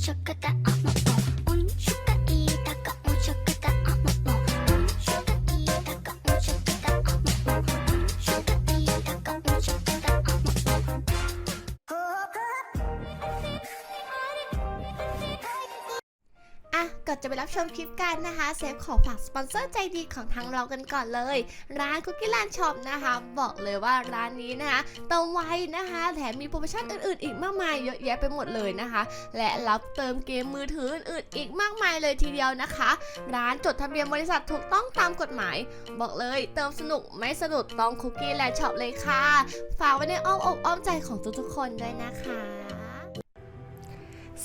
ちょくて ชมคลิปกันนะคะเซฟขอฝากสปอนเซอร์ใจดีของทางเรากันก่อนเลย ร้านคุกกี้แลนด์ช็อปนะคะ บอกเลยว่าร้านนี้นะคะเติมไวนะคะ แถมมีโปรโมชั่นอื่นๆ อีกมากมายเยอะแยะไปหมดเลยนะคะ และรับเติมเกมมือถืออื่นๆ อีกมากมายเลยทีเดียวนะคะ ร้านจดทะเบียนบริษัทถูกต้องตามกฎหมาย บอกเลย เติมสนุกไม่สนุกต้องคุกกี้แลนด์ช็อปเลยค่ะ ฝากไว้ในอ้อมอกอ้อมใจของทุกๆคนด้วยนะคะ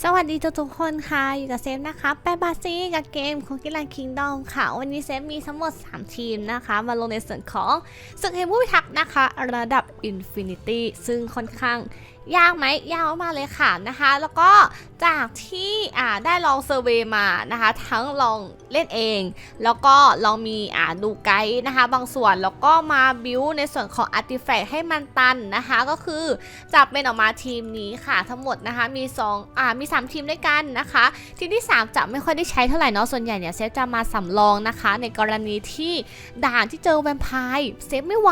สวัสดีทุกๆคนค่ะ อยู่กับเซฟนะคะแปบาซีกับเกมของกี้แลนด์คิงดอมค่ะ วันนี้เซฟมีทั้งหมด 3 ทีมนะคะ มาลงในส่วนของศึกเฮมูพิทักษ์นะคะ ระดับอินฟินิตี้ซึ่งค่อนข้าง ยากไหมยากมากเลยค่ะนะคะ แล้วก็จากที่อ่าได้ลองเซอร์เวยมานะคะ ทั้งลองเล่นเอง แล้วก็ลองมีอ่าดูไกด์นะคะ บางส่วนแล้วก็มาบิวในส่วนของอาร์ติแฟกต์ให้มันตันนะคะ ก็คือจับเป็นออกมาทีมนี้ค่ะ ทั้งหมดนะคะมี2อ่ามี 3 ทีมด้วยกันนะคะ ทีมที่ 3 จะไม่ค่อยได้ใช้เท่าไหร่เนาะส่วนใหญ่เนี่ยเซฟจะมาสำรองนะคะ ในกรณีที่ด่านที่เจอแวมไพร์เซฟไม่ไหว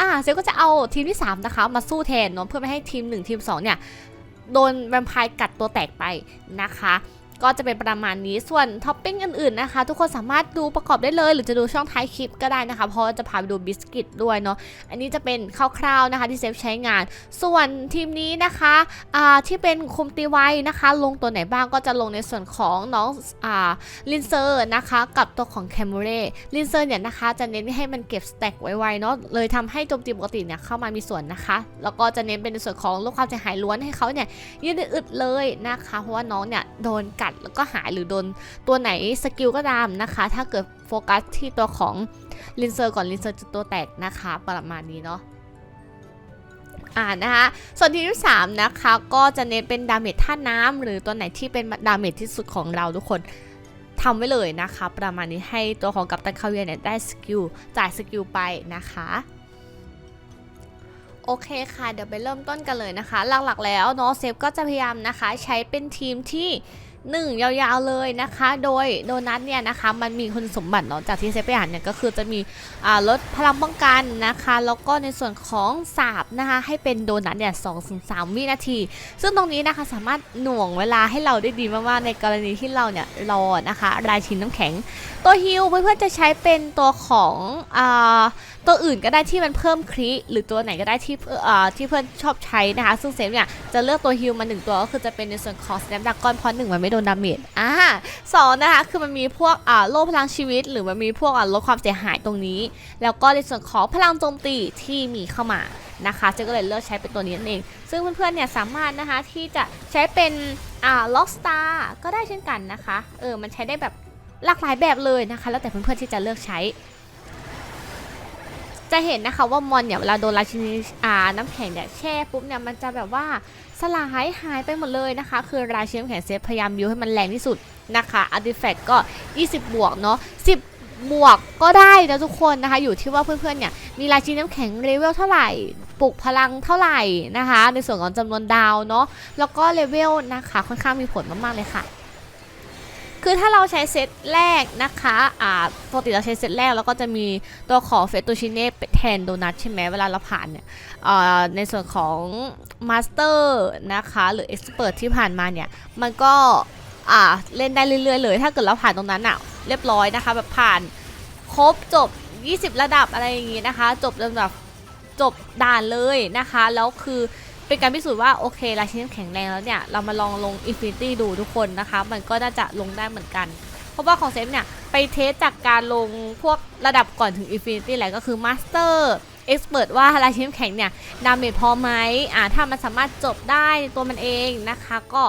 อ่าเซฟก็จะเอาทีมที่ 3 นะคะ มาสู้แทนเนาะเพื่อไม่ให้ทีม1ทีม2เนี่ยโดนแวมไพร์กัดตัวแตกไปนะคะ ก็จะเป็นประมาณนี้ส่วนท็อปปิ้งอื่นๆนะคะ ทุกคนสามารถดูประกอบได้เลย หรือจะดูช่องท้ายคลิปก็ได้นะคะ เพราะว่าจะพาไปดูบิสกิตด้วยเนาะอันนี้จะเป็นคร่าวๆนะคะที่เซฟใช้งาน ส่วนทีมนี้นะคะที่เป็นคุมตีไว้นะคะ ลงตัวไหนบ้างก็จะลงในส่วนของน้องอลินเซอร์นะคะ กับตัวของแคมเรลินเซอร์เนี่ยนะคะจะเน้นให้มันเก็บสแต็กไวๆเนาะเลยทำให้โจมตีปกติเนี่ยเข้ามามีส่วนนะคะ แล้วก็จะเน้นเป็นในส่วนของลดความเสียหายล้วนให้เขาเนี่ยยืนอึดๆเลยนะคะ เพราะว่าน้องเนี่ยโดนกัดแล้วก็หายหรือโดนตัวไหนสกิลก็ตามนะคะ ถ้าเกิดโฟกัสที่ตัวของลินเซอร์ก่อนลินเซอร์จะตัวแตกนะคะประมาณนี้เนาะอ่านะคะส่วนทีมที่3นะคะก็จะเน้นเป็นดาเมจท่าน้ำหรือตัวไหนที่เป็นดาเมจที่สุดของเราทุกคนทำไว้เลยนะคะ ประมาณนี้ให้ตัวของกัปตันคาเวียเนี่ยได้สกิลจ่ายสกิลไปนะคะโอเคค่ะ เดี๋ยวไปเริ่มต้นกันเลยนะคะ หลักๆแล้วเนาะเซฟก็จะพยายามนะคะ ใช้เป็นทีมที่ 1 ยาวๆเลยนะคะ โดยโดนัทเนี่ยนะคะมันมีคุณสมบัติเนาะจากที่เซฟไปอ่านเนี่ยก็คือจะมีลดพลังป้องกันนะคะ แล้วก็ในส่วนของสาบนะคะให้เป็นโดนัทเนี่ยสองถึงสามวินาที ซึ่งตรงนี้นะคะสามารถหน่วงเวลาให้เราได้ดีมากๆในกรณีที่เราเนี่ยรอนะคะ รายชิ้นน้ำแข็ง ตัวฮิลเพื่อนๆจะใช้เป็นตัวของอตัวอื่นก็ได้ที่มันเพิ่มคริหรือตัวไหนก็ได้ที่เพื่ออ่าที่เพื่อนชอบใช้นะคะ ซึ่งเซฟเนี่ยจะเลือกตัวฮิลมาหนึ่งตัวก็คือจะเป็นในส่วนของสแนปดักกอนเพราะหนึ่งมันไม่โดนดาเมจอ่าสองนะคะคือมันมีพวกอ่าโล่พลังชีวิต หรือมันมีพวกอ่าลดความเสียหายตรงนี้ แล้วก็ในส่วนของพลังโจมตีที่มีเข้ามานะคะเจ๊ก็เลยเลือกใช้เป็นตัวนี้นั่นเอง ซึ่งเพื่อนๆเนี่ยสามารถนะคะที่จะใช้เป็นอ่าล็อกสตาร์ก็ได้เช่นกันนะคะเออมันใช้ได้แบบหลากหลายแบบเลยนะคะ แล้วแต่เพื่อนๆที่จะเลือกใช้ จะเห็นนะคะว่ามอนเนี่ยเวลาโดนราชินีอ่าน้ำแข็งเนี่ยแช่ปุ๊บเนี่ยมันจะแบบว่าสลายหายไปหมดเลยนะคะ คือราชินีน้ำแข็งเซฟพยายามบิวให้มันแรงที่สุดนะคะอาร์ติแฟกต์ก็ 20 บวกเนาะ10 บวกก็ได้นะทุกคนนะคะ อยู่ที่ว่าเพื่อนๆเนี่ยมีราชินีน้ำแข็งเลเวลเท่าไหร่ปลุกพลังเท่าไหร่นะคะ ในส่วนของจำนวนดาวเนาะแล้วก็เลเวลนะคะค่อนข้างมีผลมากๆเลยค่ะ คือถ้าเราใช้เซตแรกนะคะอ่าปกติเราใช้เซตแรกแล้วก็จะมีตัวของเฟตูชิเน่แทนโดนัทใช่ไหมเวลาเราผ่านเนี่ยอ่าในส่วนของมาสเตอร์นะคะหรือเอ็กซ์เพรสที่ผ่านมาเนี่ย มันก็อ่าเล่นได้เรื่อยๆเลย ถ้าเกิดเราผ่านตรงนั้นอะเรียบร้อยนะคะแบบผ่านครบจบ 20 ระดับอะไรอย่างงี้นะคะ จบจนแบบจบด่านเลยนะคะ แล้วคือ เป็นการพิสูจน์ว่าโอเคราชินีแข็งแรงแล้วเนี่ย เรามาลองลง Infinity ดูทุกคนนะคะ มันก็น่าจะลงได้เหมือนกัน เพราะว่าของเซฟเนี่ย ไปเทสจากการลงพวกระดับก่อนถึง Infinity แหละก็คือ Master Expert ว่าราชินีแข็งเนี่ยดาเมจพอไหมอ่าถ้ามันสามารถจบได้ตัวมันเองนะคะ ก็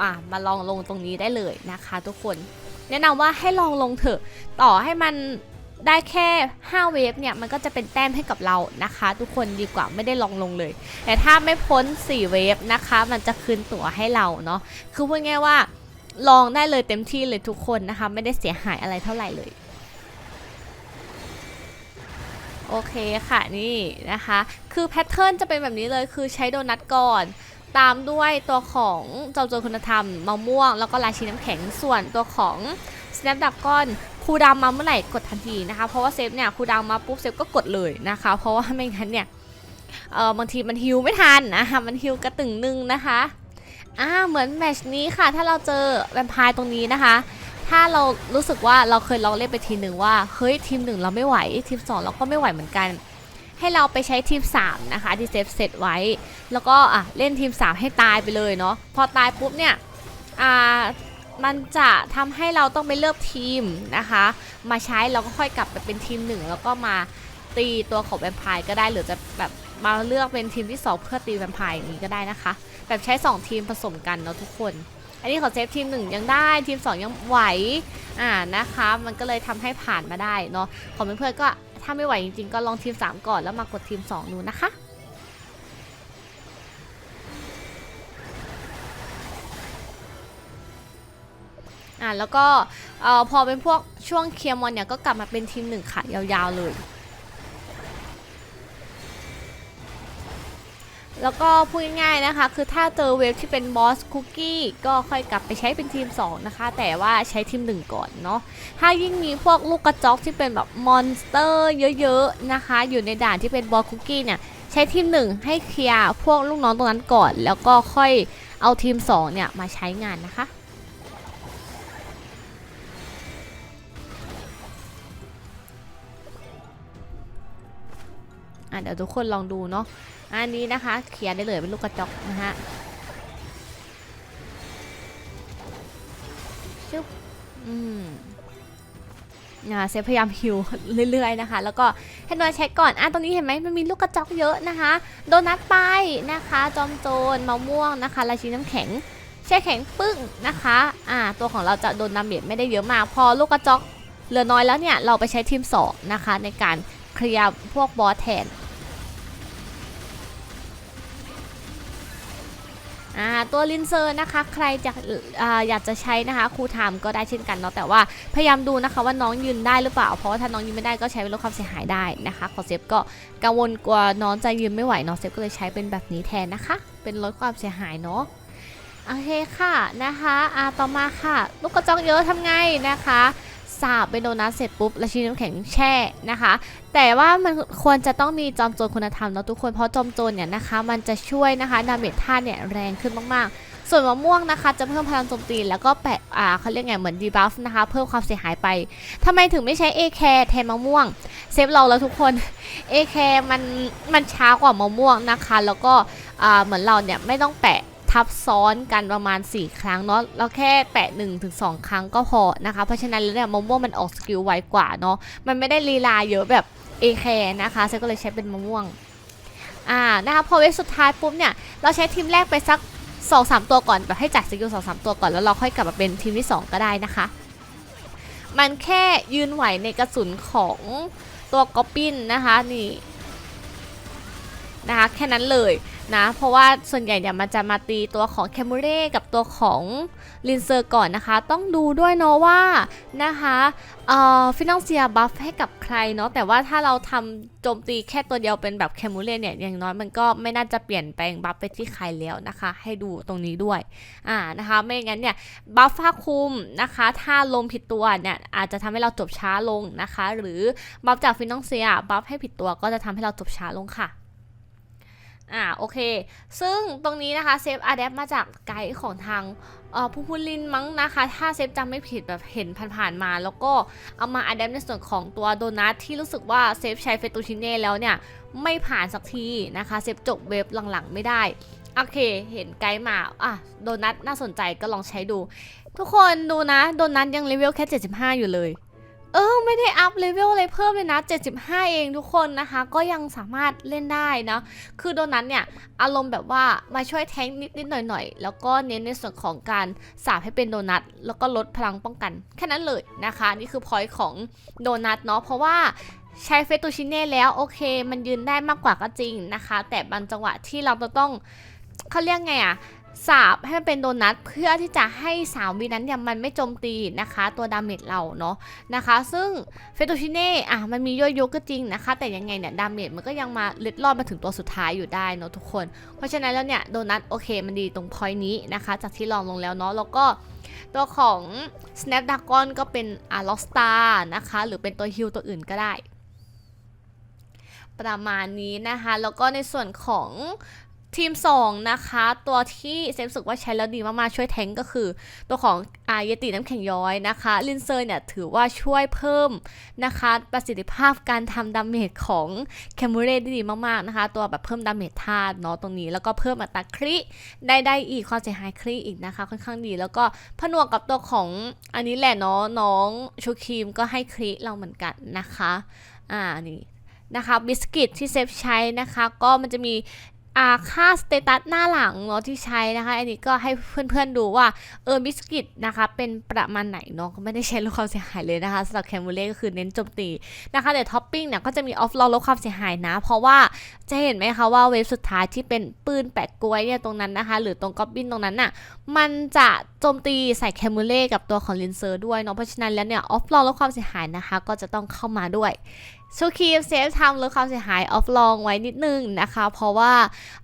อะมาลองลงตรงนี้ได้เลยนะคะ ทุกคนแนะนำว่าให้ลองลงเถอะ ต่อให้มัน ได้แค่ 5 เวฟเนี่ย มันก็จะเป็นแต้มให้กับเรานะคะ ทุกคนดีกว่าไม่ได้ลองลงเลย แต่ถ้าไม่พ้น 4 เวฟนะคะ มันจะคืนตั๋วให้เราเนาะคือพูดง่ายว่าลองได้เลยเต็มที่เลยทุกคนนะคะ ไม่ได้เสียหายอะไรเท่าไหร่เลยโอเคค่ะนี่นะคะ คือแพทเทิร์นจะเป็นแบบนี้เลยคือใช้โดนัทก่อน ตามด้วยตัวของเจ้าโจรคุณธรรมมะม่วง แล้วก็ราชีน้ำแข็งส่วนตัวของ Snapdragon คูดาวมาเมื่อไหร่กดทันทีนะคะ เพราะว่าเซฟเนี่ยครูดาวมาปุ๊บเซฟก็กดเลยนะคะ เพราะว่าไม่งั้นเนี่ยเออบางทีมันฮิวไม่ทันนะคะมันฮิวกระตึงหนึงนะคะอ่าเหมือนแมชนี้ค่ะ ถ้าเราเจอแวมไพร์ตรงนี้นะคะ ถ้าเรารู้สึกว่าเราเคยลองเล่นไปทีหนึ่งว่าเฮ้ยทีมหนึ่งเราไม่ไหวทีมสองเราก็ไม่ไหวเหมือนกัน ให้เราไปใช้ทีม 3 นะคะที่เซฟเสร็จไว้ แล้วก็อะเล่นทีม 3 ให้ตายไปเลยเนาะพอตายปุ๊บเนี่ยอ่า มันจะทำให้เราต้องไปเลือกทีมนะคะ มาใช้เราก็ค่อยกลับไปเป็นทีม1แล้วก็มาตีตัวของแวมไพร์ก็ได้หรือจะแบบมาเลือกเป็นทีมที่2เพื่อตีแวมไพร์อย่างนี้ก็ได้นะคะ แบบใช้ 2 ทีมผสมกันเนาะทุกคน อันนี้ขอเซฟทีม 1 ยังได้ทีม 2 ยังไหวอ่านะคะ มันก็เลยทำให้ผ่านมาได้เนาะของเพื่อนๆก็ถ้าไม่ไหวจริงๆก็ลองทีม 3 ก่อนแล้วมากดทีม 2 ดูนะคะ อ่าแล้วก็เอ่อพอเป็นพวกช่วงเคลียร์มอนเนี่ยก็กลับมาเป็นทีมหนึ่งค่ะยาวๆเลย แล้วก็พูดง่ายๆนะคะ คือถ้าเจอเวฟที่เป็นบอสคุกกี้ก็ค่อยกลับไปใช้เป็นทีม 2 นะคะ แต่ว่าใช้ทีม 1 ก่อนเนาะถ้ายิ่งมีพวกลูกกระจอกที่เป็นแบบมอนสเตอร์เยอะๆนะคะ อยู่ในด่านที่เป็นบอสคุกกี้เนี่ยใช้ทีม 1 ให้เคลียร์พวกลูกน้องตรงนั้นก่อน แล้วก็ค่อยเอาทีม 2 เนี่ยมาใช้งานนะคะ เดี๋ยวทุกคนลองดูเนาะอันนี้นะคะเคลียร์ได้เลยเป็นลูกกระจกนะฮะชึบอืมอ่าเซฟพยายามฮิวเรื่อยๆนะคะ แล้วก็ให้นอยเช็คก่อนอะตรงนี้เห็นไหมมันมีลูกกระจอกเยอะนะคะ โดนัทไปนะคะ จอมโจรมะม่วงนะคะราชินีน้ำแข็งแช่แข็งปึ้งนะคะอ่าตัวของเราจะโดนดาเมจไม่ได้เยอะมาก พอลูกกระจอกเหลือน้อยแล้วเนี่ย เราไปใช้ทีม2นะคะ ในการเคลียร์พวกบอสแทน ตัวลินเซอร์นะคะ ใครจะออยากจะใช้นะคะครูไทม์ก็ได้เช่นกันเนาะแต่ว่าพยายามดูนะคะว่าน้องยืนได้หรือเปล่า เพราะว่าถ้าน้องยืนไม่ได้ก็ใช้เป็นลดความเสียหายได้นะคะขอเซฟก็กังวลกลัวน้องจะยืนไม่ไหวเนาะเซฟก็เลยใช้เป็นแบบนี้แทนนะคะ เป็นลดความเสียหายเนาะโอเคค่ะนะคะอ่าต่อมาค่ะ ลูกกระจอกเยอะทำไงนะคะ สาบเป็นโดนัทเสร็จปุ๊บแล้วชีน้ำแข็งแช่นะคะ แต่ว่ามันควรจะต้องมีจอมโจรคุณธรรมเนาะทุกคนเพราะจอมโจรเนี่ยนะคะ มันจะช่วยนะคะดาเมจท่าเนี่ยแรงขึ้นมากๆ ส่วนมะม่วงนะคะ จะเพิ่มพลังโจมตีแล้วก็แปะอ่าเขาเรียกไงเหมือนดีบัฟนะคะเพิ่มความเสียหายไปทำไมถึงไม่ใช้ A แคแทนมะม่วงเซฟเราแล้วทุกคน A แคมันมันช้ากว่ามะม่วงนะคะ แล้วก็อ่าเหมือนเราเนี่ยไม่ต้องแปะ ทับซ้อนกันประมาณ 4 ครั้งเนาะเราแค่แปะ1ถึง2ครั้งก็พอนะคะ เพราะฉะนั้นแล้วเนี่ยมะม่วงมันออกสกิลไวกว่าเนาะมันไม่ได้ลีลาเยอะแบบเอแคนะคะเซก็เลยใช้เป็นมะม่วงอ่านะคะพอเวฟสุดท้ายปุ๊บเนี่ยเราใช้ทีมแรกไปสัก2อสตัวก่อนแบบให้จัดสกิลสองสามตัวก่อนแล้วเราค่อยกลับมาเป็นทีมที่ 2 ก็ได้นะคะ มันแค่ยืนไหวในกระสุนของตัวก๊อปปินนะคะนี่ นะคะแค่นั้นเลยนะเพราะว่าส่วนใหญ่เนี่ยมันจะมาตีตัวของแคมูเร่กับตัวของลินเซอร์ก่อนนะคะ ต้องดูด้วยเนาะว่านะคะเอ่อฟินองเซียบัฟให้กับใครเนาะแต่ว่าถ้าเราทำโจมตีแค่ตัวเดียวเป็นแบบแคมูเร่เนี่ยอย่างน้อยมันก็ไม่น่าจะเปลี่ยนแปลงบัฟไปที่ใครแล้วนะคะ ให้ดูตรงนี้ด้วยอ่านะคะไม่งั้นเนี่ยบัฟผ้าคลุมนะคะถ้าลงผิดตัวเนี่ยอาจจะทำให้เราจบช้าลงนะคะ หรือบัฟจากฟินองเซียบัฟให้ผิดตัวก็จะทำให้เราจบช้าลงค่ะ อ่าโอเค ซึ่งตรงนี้นะคะเซฟอะแดปมาจากไกด์ของทางเอ่อผู้พูดลินมั้งนะคะ ถ้าเซฟจำไม่ผิดแบบเห็นผ่านๆมา แล้วก็เอามาอะแดปในส่วนของตัวโดนัทที่รู้สึกว่าเซฟใช้เฟตูชิเน่แล้วเนี่ย ไม่ผ่านสักทีนะคะ เซฟจบเว็บหลังๆไม่ได้ โอเค เห็นไกด์มาอะโดนัทน่าสนใจก็ลองใช้ดู ทุกคนดูนะ โดนัทยังเลเวลแค่ 75 อยู่เลย เออไม่ได้อัพเลเวลอะไรเพิ่มเลยนะ 75 เองทุกคนนะคะ ก็ยังสามารถเล่นได้นะคือโดนัทเนี่ย อารมณ์แบบว่ามาช่วยแทงนิดๆหน่อยๆ แล้วก็เน้นในส่วนของการสาบให้เป็นโดนัท แล้วก็ลดพลังป้องกัน แค่นั้นเลยนะคะ นี่คือพอยต์ของโดนัทเนาะเพราะว่าใช้เฟตูชิเน่แล้วโอเค มันยืนได้มากกว่าก็จริงนะคะ แต่บางจังหวะที่เราจะต้องเขาเรียกไงอะ สาบให้มันเป็นโดนัทเพื่อที่จะให้สามวินั้นเนี่ยมันไม่โจมตีนะคะ ตัวดาเมจเราเนาะนะคะ ซึ่งเฟโตชิเน่อะมันมีย่อยยุก็จริงนะคะ แต่ยังไงเนี่ยดาเมจมันก็ยังมาเล็ดลอดมาถึงตัวสุดท้ายอยู่ได้เนาะทุกคน เพราะฉะนั้นแล้วเนี่ยโดนัทโอเคมันดีตรงพอยนี้นะคะ จากที่ลองลงแล้วเนาะแล้วก็ตัวของ Snapdragon ก็เป็นอาร์ล็อกสตาร์นะคะ หรือเป็นตัวฮิลตัวอื่นก็ได้ ประมาณนี้นะคะ แล้วก็ในส่วนของ ทีม 2 นะคะ ตัวที่เซฟรู้สึกว่าใช้แล้วดีมากๆ ช่วยแทงก์ก็คือ ตัวของอายติน้ำแข็งย้อยนะคะ ลินเซอร์เนี่ยถือว่าช่วยเพิ่มนะคะ ประสิทธิภาพการทำดาเมจของแคมูเรได้ดีมากๆนะคะ ตัวแบบเพิ่มดาเมจธาตุเนาะตรงนี้ แล้วก็เพิ่มอัตราคริได้ได้อีกความเสียหายคริอีกนะคะ ค่อนข้างดี แล้วก็ผนวกกับตัวของอันนี้แหละเนาะน้องชูครีมก็ให้คริเราเหมือนกันนะคะอ่านี่นะคะบิสกิตที่เซฟใช้นะคะ ก็มันจะมี อ่าค่าสเตตัสหน้าหลังเนาะที่ใช้นะคะ อันนี้ก็ให้เพื่อนๆดูว่าเออบิสกิตนะคะ เป็นประมาณไหนเนาะก็ไม่ได้ใช้ลดความเสียหายเลยนะคะสำหรับแคมูเล่ก็คือเน้นโจมตีนะคะแต่ท็อปปิ้งเนี่ยก็จะมีออฟลอลดความเสียหายนะ เพราะว่าจะเห็นไหมคะว่าเวฟสุดท้ายที่เป็นปืนแปะกล้วยเนี่ยตรงนั้นนะคะ หรือตรงก๊อบบินตรงนั้นน่ะมันจะโจมตีใส่แคมูเล่กับตัวของลินเซอร์ด้วยเนาะเพราะฉะนั้นแล้วเนี่ยออฟลอลดความเสียหายนะคะ ก็จะต้องเข้ามาด้วย ชูคีมเซฟทำลดความเสียหายออฟลองไว้นิดนึงนะคะ เพราะว่า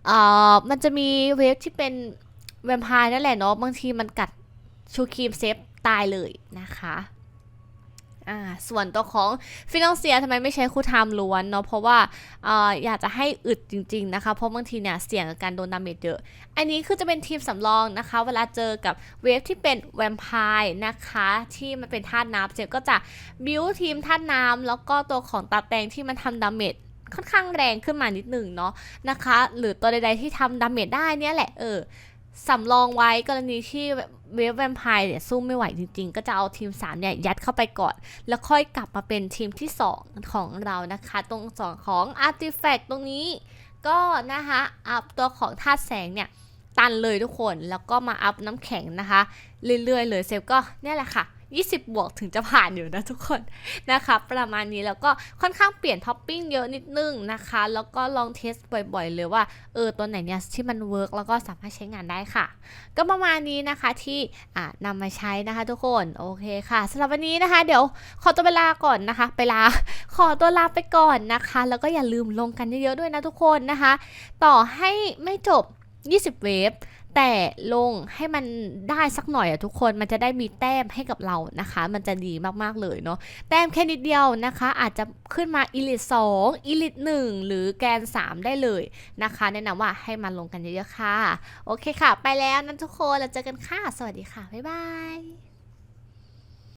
เอ่อมันจะมีเวฟที่เป็นแวมไพร์นั่นแหละเนาะบางทีมันกัดชูคีมเซฟตายเลยนะคะ อ่าส่วนตัวของฟินองเซียทำไมไม่ใช้คู่ไทม์ล้วนเนาะเพราะว่าอ่ออยากจะให้อึดจริง ๆ นะคะ เพราะบางทีเนี่ยเสี่ยงกับการโดนดาเมจเยอะ อันนี้คือจะเป็นทีมสำรองนะคะ เวลาเจอกับเวฟที่เป็นแวมไพร์นะคะ ที่มันเป็นธาตุน้ำเจมก็จะบิวทีมธาตุน้ำแล้วก็ตัวของตาแตงที่มันทำดาเมจค่อนข้างแรงขึ้นมานิดหนึ่งเนาะนะคะ หรือตัวใดๆที่ทำดาเมจได้เนี่ยแหละเออ สำรองไว้กรณีที่เวฟแวมไพร์เนี่ยสู้ไม่ไหวจริงๆ ก็จะเอาทีม 3 เนี่ย ยัดเข้าไปก่อน แล้วค่อยกลับมาเป็นทีมที่ 2 ของเรานะคะ ตรงสองของอาร์ติแฟกต์ตรงนี้ ก็นะคะอัพตัวของธาตุแสงเนี่ย ตันเลยทุกคนแล้วก็มาอัพน้ำแข็งนะคะ เรื่อยๆเลยเซฟก็เนี่ยแหละค่ะ 20 บวกถึงจะผ่านอยู่นะทุกคนนะคะประมาณนี้แล้วก็ค่อนข้างเปลี่ยนท็อปปิ้งเยอะนิดนึงนะคะ แล้วก็ลองเทสบ่อยๆ เลยว่าเออตัวไหนเนี่ยที่มันเวิร์กแล้วก็สามารถใช้งานได้ค่ะ ก็ประมาณนี้นะคะที่อ่านำมาใช้นะคะทุกคนโอเคค่ะสำหรับวันนี้นะคะ เดี๋ยวขอตัวเวลาก่อนนะคะ ไปลาขอตัวลาไปก่อนนะคะ แล้วก็อย่าลืมลงกันเยอะๆด้วยนะทุกคนนะคะ ต่อให้ไม่จบ 20 เวฟ แต่ลงให้มันได้สักหน่อยอะทุกคนมันจะได้มีแต้มให้กับเรานะคะ มันจะดีมากๆเลยเนาะแต้มแค่นิดเดียวนะคะ อาจจะขึ้นมาอีลิท2อีลิท1หรือแกน 3 ได้เลยนะคะ แนะนำว่าให้มันลงกันเยอะๆค่ะ โอเคค่ะ ไปแล้วนะทุกคนเราเจอกันค่ะ สวัสดีค่ะ บ๊ายบาย